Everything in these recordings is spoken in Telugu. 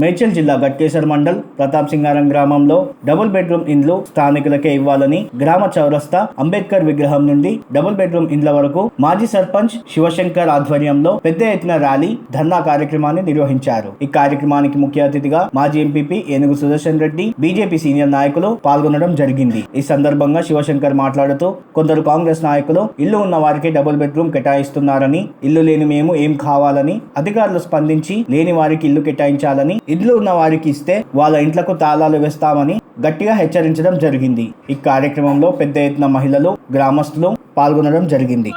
మేడ్చల్ జిల్లా గట్కేసర్ మండల్ ప్రతాప్ సింగారం గ్రామంలో డబుల్ బెడ్రూమ్ ఇండ్లు స్థానికులకే ఇవ్వాలని గ్రామ చౌరస్తా అంబేద్కర్ విగ్రహం నుండి డబుల్ బెడ్రూమ్ ఇండ్ల వరకు మాజీ సర్పంచ్ శివశంకర్ ఆధ్వర్యంలో పెద్ద ఎత్తున ర్యాలీ ధర్నా కార్యక్రమాన్ని నిర్వహించారు. ఈ కార్యక్రమానికి ముఖ్య అతిథిగా మాజీ ఎంపీపీ ఏనుగు సుదర్శన్ రెడ్డి బీజేపీ సీనియర్ నాయకులు పాల్గొనడం జరిగింది. ఈ సందర్భంగా శివశంకర్ మాట్లాడుతూ కొందరు కాంగ్రెస్ నాయకులు ఇల్లు ఉన్న వారికి డబుల్ బెడ్రూమ్ కేటాయిస్తున్నారని ఇల్లు లేని మేము ఏం కావాలని అధికారులు స్పందించి లేని వారికి ఇల్లు కేటాయించాలని ఇల్లు ఉన్న వారికి ఇస్తే వాళ్ళ ఇంట్లకు తాళాలు వేస్తామని గట్టిగా హెచ్చరించడం జరిగింది. ఈ కార్యక్రమంలో పెద్ద ఎత్తున మహిళలు గ్రామస్తులు పాల్గొనడం జరిగింది.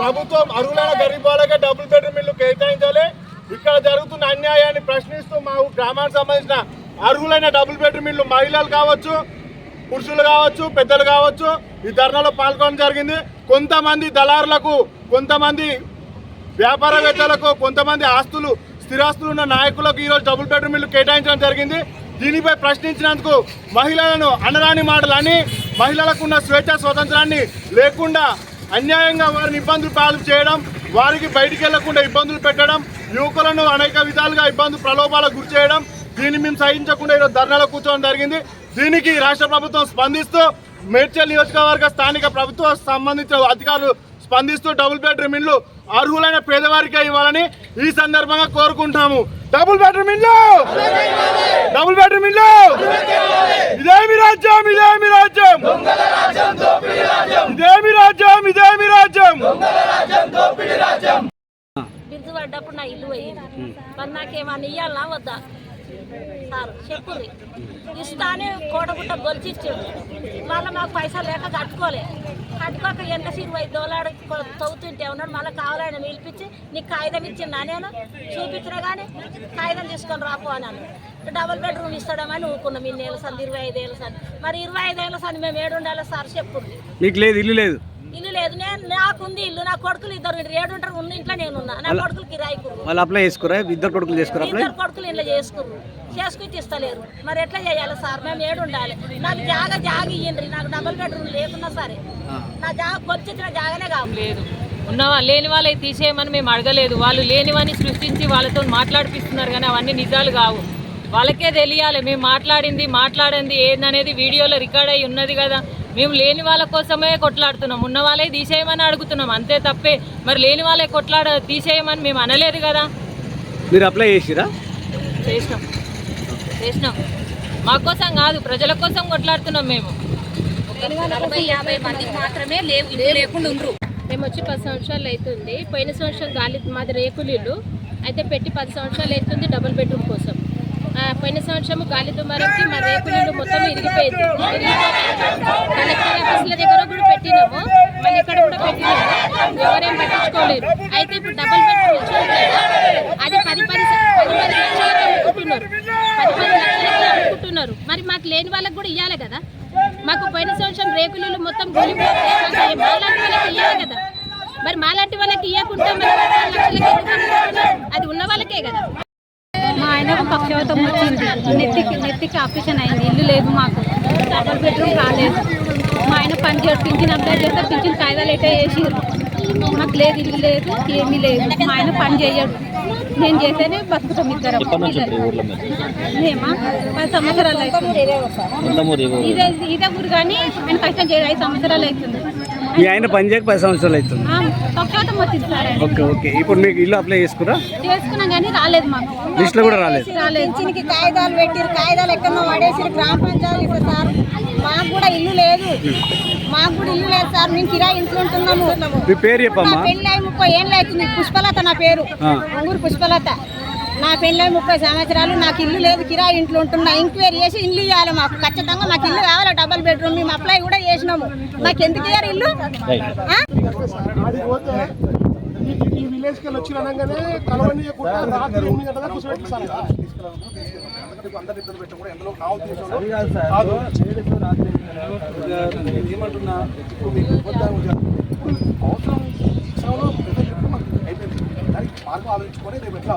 ప్రభుత్వం అర్హులైన గరీబ్ డబ్బులు డబుల్ బెడ్రూమ్ ఇల్లు కేటాయించాలి ఇక్కడ అన్యాయాన్ని ప్రశ్నిస్తూ మా గ్రామానికి సంబంధించిన అర్హులైన డబుల్ బెడ్రూమ్ ఇల్లు మహిళలు కావచ్చు పురుషులు కావచ్చు పెద్దలు కావచ్చు ఈ ధర్నాలో పాల్గొనడం జరిగింది. కొంతమంది దళారులకు కొంతమంది వ్యాపారవేత్తలకు కొంతమంది ఆస్తులు స్థిరాస్తులు ఉన్న నాయకులకు ఈరోజు డబుల్ బెడ్రూమ్ ఇల్లు కేటాయించడం జరిగింది. దీనిపై ప్రశ్నించినందుకు మహిళలను అనరాని మాటలని మహిళలకు ఉన్న స్వేచ్ఛ స్వాతంత్రాన్ని లేకుండా అన్యాయంగా వారిని ఇబ్బందులు పాలు చేయడం వారికి బయటికి వెళ్ళకుండా ఇబ్బందులు పెట్టడం యువకులను అనేక విధాలుగా ఇబ్బందులు ప్రలోభాలకు గురి చేయడం దీన్ని మేము సహించకుండా ఈరోజు ధర్నాలో కూర్చోవడం జరిగింది. దీనికి రాష్ట్ర ప్రభుత్వం స్పందిస్తూ మేడ్చల్ నియోజకవర్గ స్థానిక ప్రభుత్వ సంబంధించిన అధికారులు స్పందిస్తూ డబుల్ బెడ్రూమ్ ఇల్లు అర్హులైన పేదవారికే ఇవ్వాలని ఈ సందర్భంగా కోరుకుంటాము డబుల్ బెడ్రూమ్ ఇల్లు డబుల్ బెడ్రూమ్ ఇండ్లు! రాజ్యం ఇదేమి రాజ్యం ఇదేమి రాజ్యం ఇదేమి రాజ్యం బిందు పడ్డప్పుడు నా ఇల్లు పోయింది మరి నాకేమన్నా ఇయ్యాలనా వద్దా చెప్పింది ఇస్తా అని కోడగుట్ట గొలిచిచ్చాడు. మళ్ళీ మాకు పైసలు లేక కట్టుకోలే. కట్టుకోక ఎంత ఇరవై దోలాడు తవ్వుతుంటే ఉన్నాడు మళ్ళీ కావాలని పిలిపించి నీకు కాగితం ఇచ్చిందా నేను? చూపించినా కానీ కాగితం తీసుకొని రాపో అన్నాను డబుల్ బెడ్రూమ్ ఇస్తాడమని ఊకున్నాం ఇన్నేళ్ళ సంది ఇరవై ఐదేళ్ళ సంది. మరి ఇరవై ఐదేళ్ళ సంది మేము ఏడు ఉండాలి సార్ చెప్పుర్రి నీకు లేదు ఇల్లు లేదు. లేదు. నేను నాకుంది ఇల్లు నా కొడుకులు ఇద్దరు ఏడుంటారు ఉన్న ఇంట్లో నేను ఉన్నా. నా కొడుకులు కిరాయి వాళ్ళు అప్లై చేసుకురా? ఇద్దరు కొడుకులు చేసుకురా అప్లై? ఇద్దరు కొడుకులు ఇంట్లో చేసుకుర్రు చేసుకుని ఇస్తలేరు మరి ఎట్లా చేయాలి సార్? మేము ఏడు ఉండాలి. నాకు జాగ జాగ ఇయ్యండి. నాకు డబుల్ బెడ్రూమ్ లేకున్నా సరే. నా జాగ కొచ్చిచ్చిన జాగనే కావాలి. లేదు. ఉన్నవా లేని వాళ్ళకి తీసేయమని మేము అడగలేదు. వాళ్ళు లేనివని సృష్టించి వాళ్ళతో మాట్లాడిపిస్తున్నారు కానీ అవన్నీ నిజాలు కావు. వాళ్ళకే తెలియాలి. మేము మాట్లాడింది మాట్లాడింది ఏందనేది వీడియోలో రికార్డ్ అయి ఉన్నది కదా. మేము లేని వాళ్ళ కోసమే కొట్లాడుతున్నాం. ఉన్న వాళ్ళే తీసేయమని అడుగుతున్నాం. అంతే తప్పే. మరి లేని వాళ్ళే కొట్లాడ తీసేయమని మేము అనలేదు కదా. మీరు అప్లై చేసిరా? చేసినాం. చేసినాం. మా కోసం కాదు ప్రజల కోసం కొట్లాడుతున్నాం మేము. నలభై యాభై మందికి మాత్రమే లేకుండా ఉండరు. మేము వచ్చి పది సంవత్సరాలు అవుతుంది. పోయిన సంవత్సరం గాలి మాది రేకులు అయితే పెట్టి పది సంవత్సరాలు అవుతుంది డబుల్ బెడ్రూమ్ కోసం. పోయిన సంవత్సరం గాలి దుమారంకి మా రేకులు మొత్తం ఇరిగిపోయింది. కలెక్టర్ ఆఫీసుల దగ్గర కూడా పెట్టినాము. మళ్ళీ ఇక్కడ కూడా పెట్టినాము. ఎవరేం పట్టించుకోలేరు. అయితే ఇప్పుడు డబల్ బెడ్రూమ్ అది పది పది పది పది లక్షలకు అమ్ముకుంటున్నారు పది పది లక్షలకి అమ్ముకుంటున్నారు మరి మాకు లేని వాళ్ళకి కూడా ఇవ్వాలి కదా. మాకు పోయిన సంవత్సరం రేకులు మొత్తం గొలిపోతే మాకు మాలాంటి వాళ్ళకి ఇవ్వాలి కదా. మరి మాలాంటి వాళ్ళకి ఇవ్వకుండా మరి లక్షలకి అది ఉన్న వాళ్ళకే కదా. పక్షవాతం వచ్చింది. నెత్తికి నెత్తికి ఆపరేషన్ అయింది. ఇల్లు లేదు మాకు. డబల్ బెడ్రూమ్ రాలేదు. మా ఆయన పని చేయడు పింఛన్ అప్లై చేస్తే పింఛన్ కాయిదాలు ఎట్లా చేసిర్రు మాకు లేదు ఇల్లు లేదు ఏమీ లేదు. మా ఆయన పని చేయడు. నేను చేస్తేనే బతుకుతాం ఇద్దరం. మేమా? పది సంవత్సరాలు అవుతుంది. ఇదే ఇదే ఊరు కానీ ఆయన కష్టం చేయడు ఐదు సంవత్సరాలు అవుతుంది. మీ ఆయన పని చేయక పది సంవత్సరాలు అవుతుంది. ఆ, పక్షవాతం వచ్చింది సార్ ఆయన. Okay okay. ఇప్పుడు మీకు ఇల్లు అప్లై చేసుకురా? చేసుకున్నాం కానీ రాలేదు మాకు. లిస్ట్లో కూడా రాలేదు. రాలేదు. పింఛన్కి కాగితాలు పెట్టిరు కాగితాలు ఎక్కడో పడేసిరు గ్రామ పంచాయతీ సార్. మాకు కూడా ఇల్లు లేదు. మాకు కూడా ఇల్లు లేదు సార్. మేము కిరాయి ఇంట్లో ఉంటున్నాము. మీ పేరు నా చెప్పమ్మా పెళ్ళి అయి ముప్పై ఏళ్ళు అవుతుంది. పుష్పలత నా పేరు. ఆ. ఊరు పుష్పలత. నా పెళ్ళి ముప్పై సంవత్సరాలు నాకు ఇల్లు లేదు కిరాయి ఇంట్లో ఉంటున్నా ఎంక్వైరీ చేసి ఇల్లు ఇవ్వాలి మాకు ఖచ్చితంగా మాకు ఇల్లు కావాలి డబల్ బెడ్రూమ్ మేము అప్లై కూడా చేసినాము మాకు ఎందుకు ఇయ్యారు ఇల్లు ఆ? ఈ విలేజ్కి వచ్చి అనగానే కలవనీయకుండా రాత్రి ఎనిమిది గంటల కూర్చోబెట్టి సార్ అందరి ఇబ్బంది పెట్టకుండా ఎందులో నా ఉద్దేశంలో కాదు. ఏమంటున్నా ఇప్పుడు మీకు ఇబ్బంది ఉంది. అవసరం అయిపోయింది కానీ మార్గం ఆలోచించుకొని రేపు ఎట్లా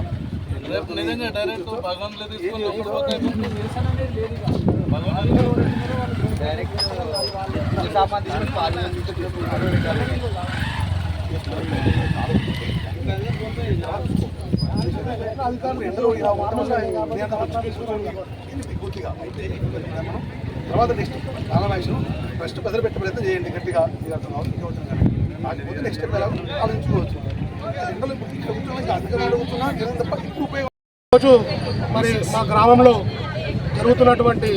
తర్వాత నెక్స్ట్ చాలా వ్యాక్సిన్ ఫస్ట్ ప్రజలు పెట్టే ప్రయత్నం చేయండి గట్టిగా ఇది అర్థం అవుతుంది నెక్స్ట్ స్టెప్ ఎలా ఆలోచించుకోవచ్చు రోజు మరి మా గ్రామంలో జరుగుతున్నటువంటి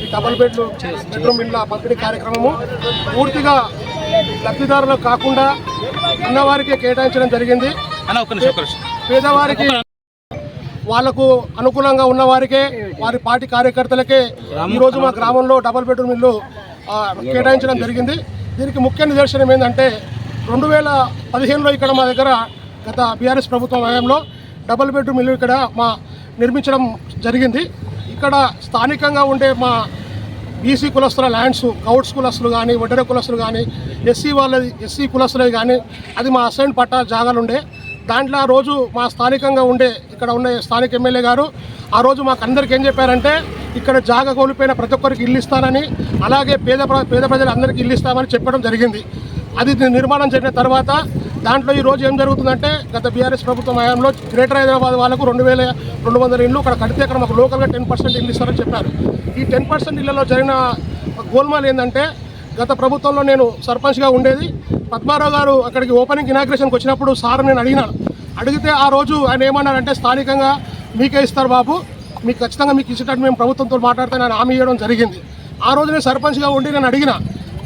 ఈ డబల్ బెడ్లు బెడ్రూమ్ ఇళ్ళ పంపిణీ కార్యక్రమము పూర్తిగా లబ్ధిదారులకు కాకుండా ఉన్నవారికే కేటాయించడం జరిగింది. పేదవారికి వాళ్ళకు అనుకూలంగా ఉన్న వారికే వారి పార్టీ కార్యకర్తలకే ఈ రోజు మా గ్రామంలో డబల్ బెడ్రూమ్ ఇల్లు కేటాయించడం జరిగింది. దీనికి ముఖ్య నిదర్శనం ఏంటంటే రెండు వేల పదిహేనులో ఇక్కడ మా దగ్గర గత బీఆర్ఎస్ ప్రభుత్వం హయాంలో డబల్ బెడ్రూమ్ ఇల్లు ఇక్కడ మా నిర్మించడం జరిగింది. ఇక్కడ స్థానికంగా ఉండే మా బీసీ కులస్తుల ల్యాండ్స్ గౌడ్స్ కులస్తులు కానీ వడ్డెర కులస్తులు కానీ ఎస్సీ వాళ్ళది ఎస్సీ కులస్తులవి కానీ అది మా అసైన్ పట్టా జాగాలు ఉండే. దాంట్లో ఆ రోజు మా స్థానికంగా ఉండే ఇక్కడ ఉండే స్థానిక ఎమ్మెల్యే గారు ఆ రోజు మాకు అందరికి ఏం చెప్పారంటే ఇక్కడ జాగా కోల్పోయిన ప్రతి ఒక్కరికి ఇల్లు ఇస్తానని అలాగే పేద ప్ర- పేద ప్రజలందరికీ ఇల్లు ఇస్తామని చెప్పడం జరిగింది. అది నిర్మాణం చేసిన తర్వాత దాంట్లో ఈ రోజు ఏం జరుగుతుందంటే గత బీఆర్ఎస్ ప్రభుత్వం హయాంలో గ్రేటర్ హైదరాబాద్ వాళ్ళకు రెండు వేల రెండు వందల ఇల్లు అక్కడ కడితే అక్కడ మాకు లోకల్గా టెన్ పర్సెంట్ ఇల్లు ఇస్తారని చెప్పారు. ఈ టెన్ పర్సెంట్ ఇళ్ళలో జరిగిన గోల్మాల్ ఏంటంటే గత ప్రభుత్వంలో నేను సర్పంచ్గా ఉండేది. పద్మారావు గారు అక్కడికి ఓపెనింగ్ ఇనాగ్రేషన్కి వచ్చినప్పుడు సార్ నేను అడిగినాను. అడిగితే ఆ రోజు ఆయన ఏమన్నారంటే స్థానికంగా మీకే ఇస్తారు బాబు. మీకు ఖచ్చితంగా మీకు ఇచ్చేటట్టు మేము ప్రభుత్వంతో మాట్లాడితే నేను హామీ ఇవ్వడం జరిగింది. ఆ రోజు నేను సర్పంచ్గా ఉండి నేను అడిగిన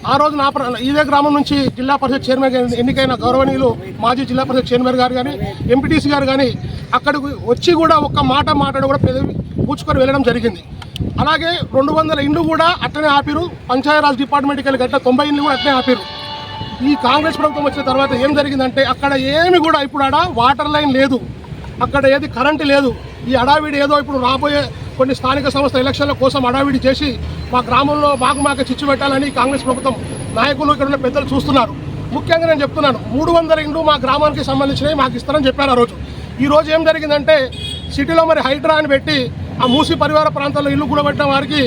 ఆ రోజు నా ప్ర- ఇదే గ్రామం నుంచి జిల్లా పరిషత్ చైర్మన్ ఎన్నికైన గౌరవనీయులు మాజీ జిల్లా పరిషత్ చైర్మన్ గారు కానీ ఎంపీటీసీ గారు కానీ అక్కడికి వచ్చి కూడా ఒక్క మాట మాట్లాడి కూడా పెదవి పూచుకొని వెళ్ళడం జరిగింది. అలాగే రెండు వందల ఇండ్లు కూడా అట్లనే ఆపిరు. పంచాయరాజ్ డిపార్ట్మెంట్కి వెళ్ళి గట్ల తొంభై ఇండ్లు కూడా అట్లనే ఆపిరు. ఈ కాంగ్రెస్ ప్రభుత్వం వచ్చిన తర్వాత ఏం జరిగిందంటే అక్కడ ఏమి కూడా ఇప్పుడు ఆడ వాటర్ లైన్ లేదు. అక్కడ ఏది కరెంటు లేదు. ఈ అడావిడి ఏదో ఇప్పుడు రాబోయే కొన్ని స్థానిక సంస్థ ఎలక్షన్ల కోసం అడావిడి చేసి మా గ్రామంలో మాకు మాకు చిచ్చు పెట్టాలని కాంగ్రెస్ ప్రభుత్వం నాయకులు ఇక్కడ ఉన్న పెద్దలు చూస్తున్నారు. ముఖ్యంగా నేను చెప్తున్నాను మూడు వందల ఇండ్లు మా గ్రామానికి సంబంధించినవి మాకు ఇస్తారని చెప్పారు ఆ రోజు. ఈ రోజు ఏం జరిగిందంటే సిటీలో మరి హైడ్రా అని పెట్టి ఆ మూసి పరివార ప్రాంతాల్లో ఇల్లు కూడబెట్టిన వారికి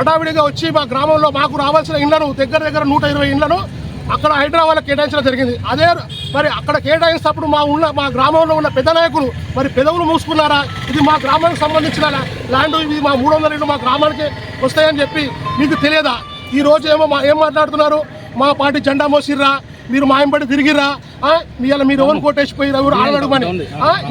అడావిడిగా వచ్చి మా గ్రామంలో మాకు రావాల్సిన ఇండ్లను దగ్గర దగ్గర నూట ఇరవై ఇండ్లను అక్కడ హైదరాబాద్లో కేటాయించడం జరిగింది. అదే మరి అక్కడ కేటాయించినప్పుడు మా ఉన్న మా గ్రామంలో ఉన్న పెద్ద నాయకులు మరి పెదవులు మూసుకున్నారా? ఇది మా గ్రామానికి సంబంధించిన ల్యాండ్ ఇది మా మూడు వందల ఇళ్ళు మా గ్రామానికి వస్తాయని చెప్పి మీకు తెలియదా? ఈ రోజు ఏమో మా ఏం మాట్లాడుతున్నారు? మా పార్టీ జెండా మోసిర్రా? మీరు మా ఎంబడి తిరిగిర్రా ఆ? ఇవాళ మీరు ఎవరు కొట్టేసిపోయి ఎవరు ఆడగడమని?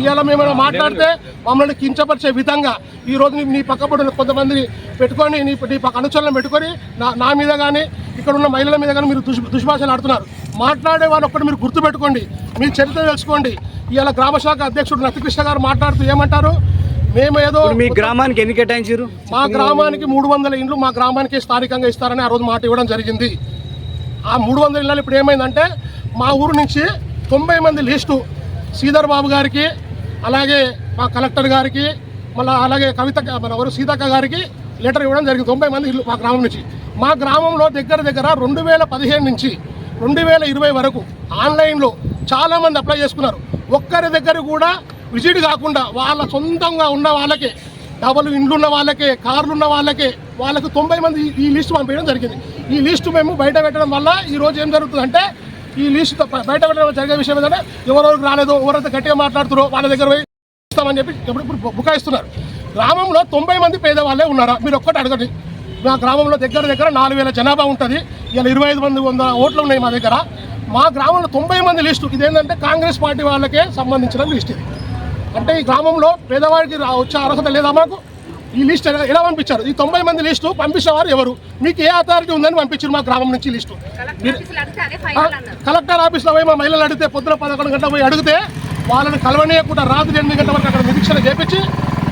ఇవాళ మేమైనా మాట్లాడితే మమ్మల్ని కించపరిచే విధంగా ఈ రోజు నీ- నీ పక్క పడిన కొంతమందిని పెట్టుకొని నీ నీ పక్క అనుచరులను పెట్టుకొని నా నా మీద కానీ ఇక్కడ ఉన్న మహిళల మీద కానీ మీరు దుష్ దుష్భాషలు ఆడుతున్నారు. మాట్లాడే వాళ్ళు ఒక్కటి మీరు గుర్తుపెట్టుకోండి. మీ చరిత్ర తెలుసుకోండి. ఇవాళ గ్రామ శాఖ అధ్యక్షుడు నతికృష్ణ గారు మాట్లాడుతూ ఏమంటారు? మేము ఏదో మీ గ్రామానికి ఎన్ని కేటాయించారు మా గ్రామానికి మూడు వందల ఇండ్లు మా గ్రామానికి స్థానికంగా ఇస్తారని ఆ రోజు మాట ఇవ్వడం జరిగింది. ఆ మూడు వందల ఇళ్ళలో ఇప్పుడు ఏమైందంటే మా ఊరు నుంచి తొంభై మంది లిస్టు శ్రీధర్ బాబు గారికి అలాగే మా కలెక్టర్ గారికి మళ్ళీ అలాగే కవిత మన ఎవరు సీతక్క గారికి లెటర్ ఇవ్వడం జరిగింది. తొంభై మంది ఇల్లు మా గ్రామం నుంచి. మా గ్రామంలో దగ్గర దగ్గర రెండు వేల పదిహేను నుంచి రెండు వేల ఇరవై వరకు ఆన్లైన్లో చాలామంది అప్లై చేసుకున్నారు. ఒక్కరి దగ్గర కూడా విజిట్ కాకుండా వాళ్ళ సొంతంగా ఉన్న వాళ్ళకే డబల్ ఇండ్లు ఉన్న వాళ్ళకే కార్లు ఉన్న వాళ్ళకే వాళ్ళకు తొంభై మంది ఈ- లిస్టు పంపించడం జరిగింది. ఈ లిస్టు మేము బయట పెట్టడం వల్ల ఈరోజు ఏం జరుగుతుందంటే ఈ లిస్టు బయట పెట్టడం జరిగే విషయం ఏంటంటే ఎవరెవరికి రాలేదు ఎవరైతే గట్టిగా మాట్లాడుతారో వాళ్ళ దగ్గర పోయి ఇస్తామని చెప్పి ఇప్పుడు బుకాయిస్తున్నారు. గ్రామంలో తొంభై మంది పేదవాళ్ళే ఉన్నారా? మీరు ఒక్కటి అడగండి. మా గ్రామంలో దగ్గర దగ్గర నాలుగు వేల జనాభా ఉంటుంది. ఇలా ఇరవై ఐదు మంది వంద ఓట్లు ఉన్నాయి మా దగ్గర. మా గ్రామంలో తొంభై మంది లిస్టు. ఇదేంటంటే కాంగ్రెస్ పార్టీ వాళ్ళకే సంబంధించిన లిస్ట్ ఇది. అంటే ఈ గ్రామంలో పేదవాడికి వచ్చే అర్హత లేదా మాకు? ఈ లిస్ట్ ఎలా- పంపించారు? ఈ తొంభై మంది లిస్టు పంపించిన వారు ఎవరు? మీకు ఏ అథారిటీ ఉందని పంపించారు మా గ్రామం నుంచి లిస్టు. కలెక్టర్ ఆఫీస్లో పోయి మా మహిళలు అడిగితే పొద్దున పదకొండు గంటల పోయి అడిగితే వాళ్ళని కలవనీయకుండా రాత్రి ఎనిమిది గంటల వరకు అక్కడ నిరీక్షణ చేపించి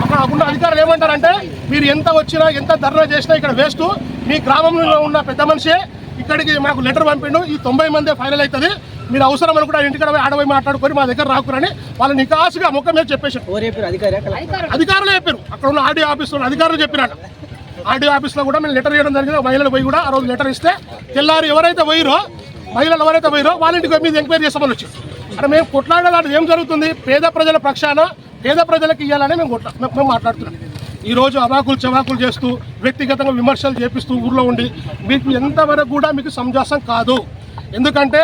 అక్కడ ఉన్న అధికారులు ఏమంటారంటే మీరు ఎంత వచ్చినా ఎంత ధర్నా చేసినా ఇక్కడ వేస్ట్. మీ గ్రామంలో ఉన్న పెద్ద మనిషి ఇక్కడికి మాకు లెటర్ పంపిండు. ఈ తొంభై మంది ఫైనల్ అవుతుంది. మీరు అవసరం అని కూడా ఇంటికాడ పోయి ఆడపోయి మాట్లాడుకొని మా దగ్గర రాకురని వాళ్ళు నికాసుగా ముఖం మీద చెప్పేసి అధికారులు. చెప్పారు. అక్కడ ఉన్న ఆర్డీ ఆఫీస్లో అధికారులు చెప్పినట్టు ఆర్డీ ఆఫీస్లో కూడా మేము లెటర్ ఇవ్వడం జరిగింది. మహిళలు పోయి కూడా ఆ రోజు లెటర్ ఇస్తే తెల్లారి ఎవరైతే పోయిరో మహిళలు ఎవరైతే పోయిరో వాళ్ళ ఇంటికి మీద ఎంక్వైరీ చేస్తామని వచ్చి అక్కడ మేము కొట్లాడేదాన్ని ఏం జరుగుతుంది? పేద ప్రజల పక్షాన పేద ప్రజలకు ఇవ్వాలని మేము కొట్లా- మేము- మేము మాట్లాడుతున్నాం. ఈ రోజు అవాకులు చవాకులు చేస్తూ వ్యక్తిగతంగా విమర్శలు చేపిస్తూ ఊర్లో ఉండి మీకు ఎంతవరకు కూడా మీకు సంజాసం కాదు. ఎందుకంటే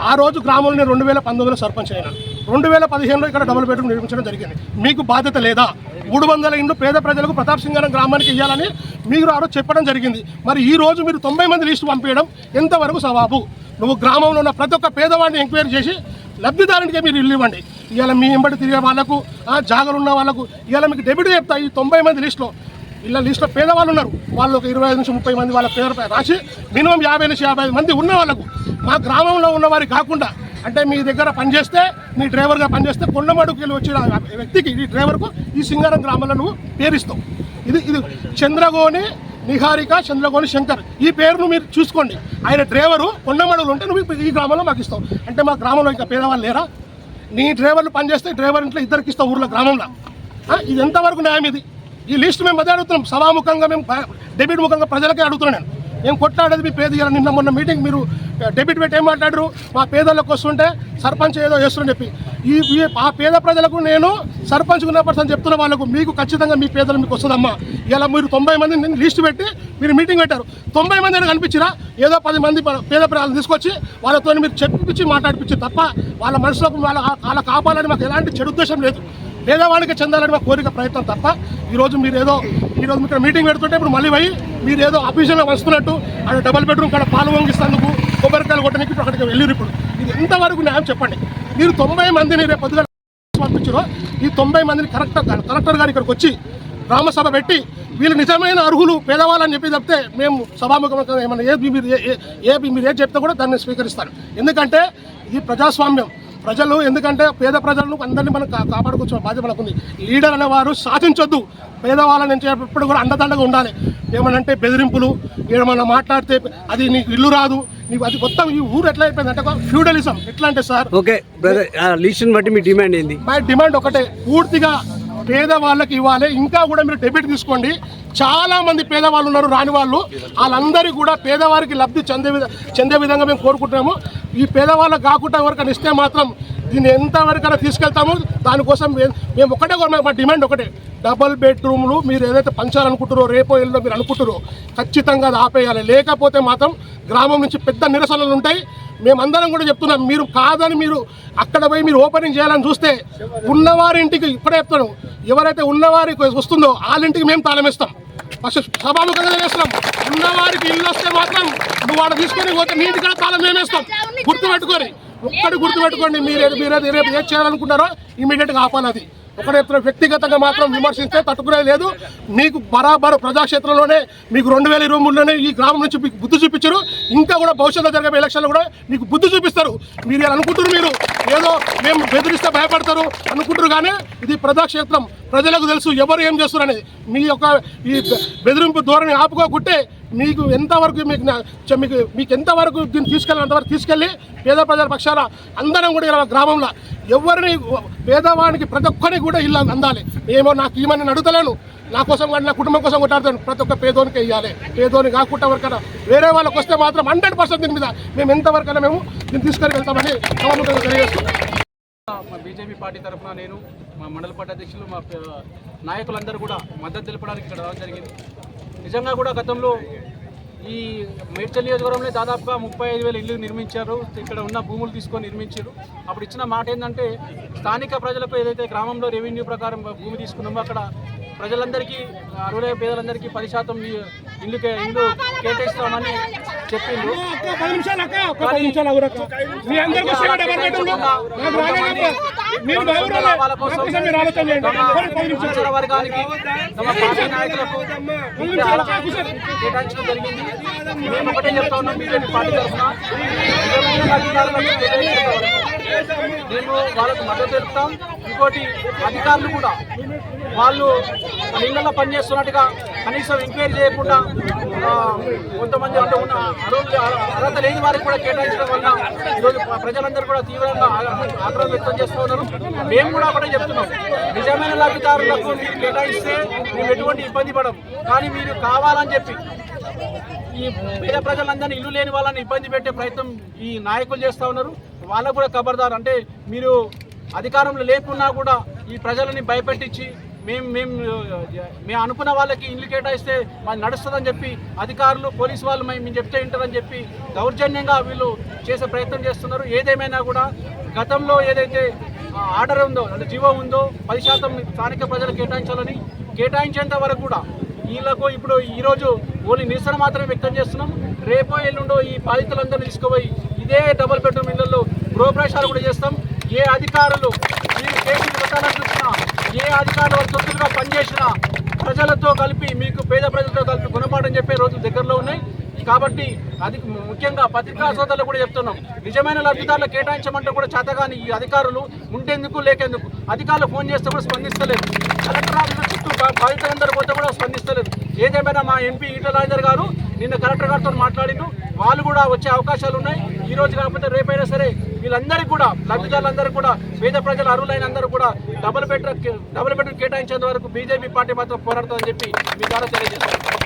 ఆ రోజు గ్రామంలో రెండు వేల పంతొమ్మిదిలో సర్పంచ్ అయినా. రెండు వేల పదిహేనులో ఇక్కడ డబుల్ బెడ్రూమ్ నిర్మించడం జరిగింది. మీకు బాధ్యత లేదా? మూడు వందల ఇండ్లు పేద ప్రజలకు ప్రతాప్ సింగారం గ్రామానికి ఇవ్వాలని మీరు ఆ రోజు చెప్పడం జరిగింది. మరి ఈ రోజు మీరు తొంభై మంది లిస్టు పంపించడం ఎంతవరకు సవాబు? నువ్వు గ్రామంలో ఉన్న ప్రతి ఒక్క పేదవాడిని ఎంక్వైరీ చేసి లబ్ధిదారునికే మీరు ఇల్లు ఇవ్వండి. ఇవాళ మీ ఎంబడి తిరిగే వాళ్ళకు ఆ జాగలు ఉన్న వాళ్ళకు ఇవాళ మీకు డెబిట్ చెప్తా ఈ తొంభై మంది లిస్టులో. ఇలా లిస్టులో పేదవాళ్ళు ఉన్నారు. వాళ్ళు ఒక ఇరవై ఐదు నుంచి ముప్పై మంది వాళ్ళ పేరు రాసి మినిమం యాభై నుంచి యాభై ఐదు మంది ఉన్న వాళ్ళకు మా గ్రామంలో ఉన్నవారి కాకుండా అంటే మీ దగ్గర పనిచేస్తే మీ డ్రైవర్గా పనిచేస్తే కొండమడుకు వెళ్ళి వచ్చిన వ్యక్తికి ఈ డ్రైవర్కు ఈ సింగారం గ్రామంలో నువ్వు పేరిస్తావు. ఇది ఇది చంద్రగోని నిహారిక చంద్రగోని శంకర్. ఈ పేరును మీరు చూసుకోండి. ఆయన డ్రైవరు కొండమడుగులు ఉంటే నువ్వు ఈ గ్రామంలో మాకు ఇస్తావు. అంటే మా గ్రామంలో ఇంకా పేదవాళ్ళు లేరా? నీ డ్రైవర్లు పనిచేస్తే డ్రైవర్ ఇంట్లో ఇద్దరికి ఇస్తావు ఊర్లో గ్రామంలో. ఇది ఎంతవరకు న్యాయం ఇది? ఈ లిస్ట్ మేము అదే అడుగుతున్నాం. సభాముఖంగా మేము డెబిట్ ముఖంగా ప్రజలకే అడుగుతున్నాను నేను. మేము కొట్లాడేది మీ పేద నిన్న మొన్న మీటింగ్ మీరు డెబిట్ పెట్టి ఏం మాట్లాడరు? మా పేదలకు వస్తుంటే సర్పంచ్ ఏదో చేస్తుందని చెప్పి. ఈ ఆ పేద ప్రజలకు నేను సర్పంచ్ ఉన్న చెప్తున్న వాళ్ళకు మీకు ఖచ్చితంగా మీ పేదలు మీకు వస్తుందమ్మా. ఇలా మీరు తొంభై మంది లిస్ట్ పెట్టి మీరు మీటింగ్ పెట్టారు. తొంభై మంది అయినా కనిపించినా ఏదో పది మంది పేద ప్రజలను తీసుకొచ్చి వాళ్ళతో మీరు చెప్పించి మాట్లాడిపించి తప్ప వాళ్ళ మనసులకు వాళ్ళ వాళ్ళ కాపాలని మాకు ఎలాంటి చెడు ఉద్దేశం లేదు. పేదవాడికి చెందాలని మా కోరిక ప్రయత్నం తప్ప ఈరోజు మీరు ఏదో ఈరోజు ఇక్కడ మీటింగ్ పెడుతుంటే ఇప్పుడు మళ్ళీ పోయి మీరు ఏదో అఫీషియల్గా వస్తున్నట్టు అక్కడ డబల్ బెడ్రూమ్ కాడ పాలు వంగిస్తందుకు కొబ్బరికాయలు కొట్టడానికి ఇప్పుడు అక్కడికి వెళ్ళి ఇప్పుడు. ఇది ఎంతవరకు న్యాయం చెప్పండి? మీరు తొంభై మందిని రేపు పొద్దుగా పంపించారో ఈ తొంభై మందిని కలెక్టర్ కలెక్టర్ గారు ఇక్కడికి వచ్చి గ్రామసభ పెట్టి వీళ్ళు నిజమైన అర్హులు పేదవాళ్ళని చెప్పి చెప్తే మేము సభాముఖంగా ఏమన్నా ఏ మీరు ఏ- ఏ- ఏ మీరు ఏది చెప్తే కూడా దాన్ని స్వీకరిస్తారు. ఎందుకంటే ఈ ప్రజాస్వామ్యం ప్రజలు ఎందుకంటే పేద ప్రజలను అందరినీ మనం కాపాడుకోవచ్చు. బాధ్యత మనకు ఉంది లీడర్ అనేవారు శాసించొద్దు. పేదవాళ్ళ నుంచి ఎప్పుడు కూడా అండదండగా ఉండాలి. ఏమనంటే బెదిరింపులు ఏమన్నా మాట్లాడితే అది నీకు ఇల్లు రాదు. నీకు అది మొత్తం ఈ ఊరు ఎట్లా అయిపోయింది అంటే ఫ్యూడలిజం. ఎట్లా అంటే సార్? ఓకే లిస్టుని బట్టి మీ డిమాండ్ ఏంది? మా డిమాండ్ ఒకటే. పూర్తిగా పేదవాళ్ళకి ఇవ్వాలి. ఇంకా కూడా మీరు డెబిట్ తీసుకోండి. చాలా మంది పేదవాళ్ళు ఉన్నారు రాని వాళ్ళు. వాళ్ళందరికీ కూడా పేదవారికి లబ్ధి చెందే చెందే విధంగా మేము కోరుకుంటున్నాము. ఈ పేదవాళ్ళకు కాకుండా ఎవరికైనా ఇస్తే మాత్రం దీన్ని ఎంతవరకైనా తీసుకెళ్తాము. దానికోసం మేము ఒకటే మా డిమాండ్ ఒకటే. డబల్ బెడ్రూమ్లు మీరు ఏదైతే పంచాలనుకుంటారో రేపో ఎల్లుండో మీరు అనుకుంటారో ఖచ్చితంగా అది ఆపేయాలి. లేకపోతే మాత్రం గ్రామం నుంచి పెద్ద నిరసనలు ఉంటాయి. మేమందరం కూడా చెప్తున్నాం మీరు కాదని మీరు అక్కడ పోయి మీరు ఓపెనింగ్ చేయాలని చూస్తే ఉన్నవారింటికి ఇప్పుడే చెప్తాను ఎవరైతే ఉన్నవారికి వస్తుందో వాళ్ళింటికి మేము తాళమిస్తాం ఫస్ట్ సభాముఖంగా చేస్తున్నాం ఉన్నవారికి ఇల్లు వస్తే మాత్రం నువ్వు వాడు తీసుకొని పోతే నీటి కూడా తాళం మేమేస్తాం. గుర్తుపెట్టుకొని. ఒక్కటి గుర్తుపెట్టుకోండి మీరు మీరు రేపు ఏం చేయాలనుకుంటారో ఇమీడియట్గా ఆపాలి అది. ఒకటే వ్యక్తిగతంగా మాత్రం విమర్శిస్తే తట్టుకునేది లేదు. మీకు బరాబరు ప్రజాక్షేత్రంలోనే మీకు రెండు వేల ఇరవై మూడులోనే ఈ గ్రామం నుంచి మీకు బుద్ధి చూపించారు. ఇంకా కూడా భవిష్యత్తులో జరిగే ఎలక్షన్లు కూడా మీకు బుద్ధి చూపిస్తారు. మీరు అనుకుంటారు మీరు. ఏదో మేము బెదిరిస్తే భయపడతారు అనుకుంటారు కానీ ఇది ప్రజాక్షేత్రం. ప్రజలకు తెలుసు ఎవరు ఏం చేస్తారు అనేది. మీ యొక్క ఈ బెదిరింపు ధోరణి ఆపుకోకుంటే మీకు ఎంతవరకు మీకు మీకు మీకు ఎంతవరకు దీన్ని తీసుకెళ్ళి అంతవరకు తీసుకెళ్ళి పేద ప్రజల పక్షాన అందరం కూడా ఇలా గ్రామంలో ఎవరిని పేదవానికి ప్రతి ఒక్కరికి కూడా ఇల్లు అందాలి. ఏమో నాకు ఈమని అడుగుతలేను నా కోసం కానీ నా కుటుంబం కోసం కొట్టాడుతాను ప్రతి ఒక్క పేదోనికి ఇవ్వాలి పేదోని కాకుండా ఎవరికైనా వేరే వాళ్ళకి వస్తే మాత్రం హండ్రెడ్ పర్సెంట్ దీని మీద మేము ఎంతవరకైనా మేము దీన్ని తీసుకొని వెళ్తామని సభాముఖంగా తెలియజేస్తున్నాం. మా బీజేపీ పార్టీ తరఫున నేను మా మండల పార్టీ అధ్యక్షులు మా నాయకులందరూ కూడా మద్దతు తెలపడానికి ఇక్కడ రావడం జరిగింది. నిజంగా కూడా గతంలో ఈ మేడ్చల్ నియోజకవర్గంలో దాదాపుగా ముప్పై ఐదు వేల ఇల్లు నిర్మించారు. ఇక్కడ ఉన్న భూములు తీసుకొని నిర్మించారు. అప్పుడు ఇచ్చిన మాట ఏంటంటే స్థానిక ప్రజలకు ఏదైతే గ్రామంలో రెవెన్యూ ప్రకారం భూమి తీసుకున్నామో అక్కడ ప్రజలందరికీ అరవై పేదలందరికీ పది శాతం ఇల్లు ఇల్లు కేటాయిస్తామని. అనుచర వర్గానికి తమ పార్టీ నాయకులకు కేటాయించడం జరిగింది. మేము ఒకటే చెప్తా ఉన్నాం బీజేపీ పార్టీ తరఫున. మేము వాళ్ళకు మద్దతు తెలుపుతాం. ఇంకోటి అధికారులు కూడా వాళ్ళు ఇళ్ళలో పనిచేస్తున్నట్టుగా కనీసం ఎంక్వైరీ చేయకుండా కొంతమంది అంటే ఉన్న అర్హత అర్హత లేని వారికి కూడా కేటాయించడం వల్ల ఈరోజు ప్రజలందరూ కూడా తీవ్రంగా ఆగ్రహం వ్యక్తం చేస్తూ ఉన్నారు. మేము కూడా ఒకటే చెప్తున్నాం. నిజమైన లబ్ధిదారులకు మీరు కేటాయిస్తే మేము ఎటువంటి ఇబ్బంది పడం కానీ మీరు కావాలని చెప్పి ఈ పేద ప్రజలందరినీ ఇల్లు లేని వాళ్ళని ఇబ్బంది పెట్టే ప్రయత్నం ఈ నాయకులు చేస్తూ ఉన్నారు. వాళ్ళకు కూడా కబర్దారు. అంటే మీరు అధికారంలో లేకున్నా కూడా ఈ ప్రజలని భయపెట్టించి మేము మేము మేము అనుకున్న వాళ్ళకి ఇల్లు కేటాయిస్తే మాది నడుస్తుందని చెప్పి అధికారులు పోలీసు వాళ్ళు మేము మేము చెప్తే వింటారని చెప్పి దౌర్జన్యంగా వీళ్ళు చేసే ప్రయత్నం చేస్తున్నారు. ఏదేమైనా కూడా గతంలో ఏదైతే ఆర్డర్ ఉందో అంటే జీవో ఉందో పది శాతం స్థానిక ప్రజలు కేటాయించాలని కేటాయించేంత వరకు కూడా వీళ్ళకు ఇప్పుడు ఈరోజు ఓన్లీ నిరసన మాత్రమే వ్యక్తం చేస్తున్నాం. రేపో ఎల్లుండో ఈ బాధితులందరినీ తీసుకుపోయి ఇదే డబుల్ బెడ్రూమ్ ఇళ్ళలో గృహప్రవేశాలు కూడా చేస్తాం. ఏ అధికారులు మీరు కేసులు పెట్టాలని ఏ అధికారులు వాళ్ళు పనిచేసినా ప్రజలతో కలిపి మీకు పేద ప్రజలతో కలిపి గుణపాఠం చెప్పే రోజులు దగ్గరలో ఉన్నాయి. కాబట్టి అది ముఖ్యంగా పత్రికా సోదరులు కూడా చెప్తున్నాం. నిజమైన లబ్ధిదారులు కేటాయించమంటే కూడా చేతగాని ఈ అధికారులు ఉంటేందుకు లేకేందుకు అధికారులు ఫోన్ చేస్తే కూడా స్పందిస్తలేదు. కలెక్టర్ ఆఫీస్ చుట్టూ బాధితులందరూ పోతే కూడా స్పందిస్తలేదు. ఏదేమైనా మా ఎంపీ ఈటల గారు నిన్న కలెక్టర్ గారితో మాట్లాడిండు. వాళ్ళు కూడా వచ్చే అవకాశాలు ఉన్నాయి. ఈ రోజు కాకపోతే రేపైనా సరే వీళ్ళందరికీ కూడా లబ్ధిదారులందరూ కూడా పేద ప్రజల అర్హులైన అందరూ కూడా డబుల్ బెడ్రూమ్ డబుల్ బెడ్రూమ్ కేటాయించేంత వరకు బీజేపీ పార్టీ మాత్రం పోరాడుతుందని చెప్పి మీ ద్వారా తెలియజేస్తారు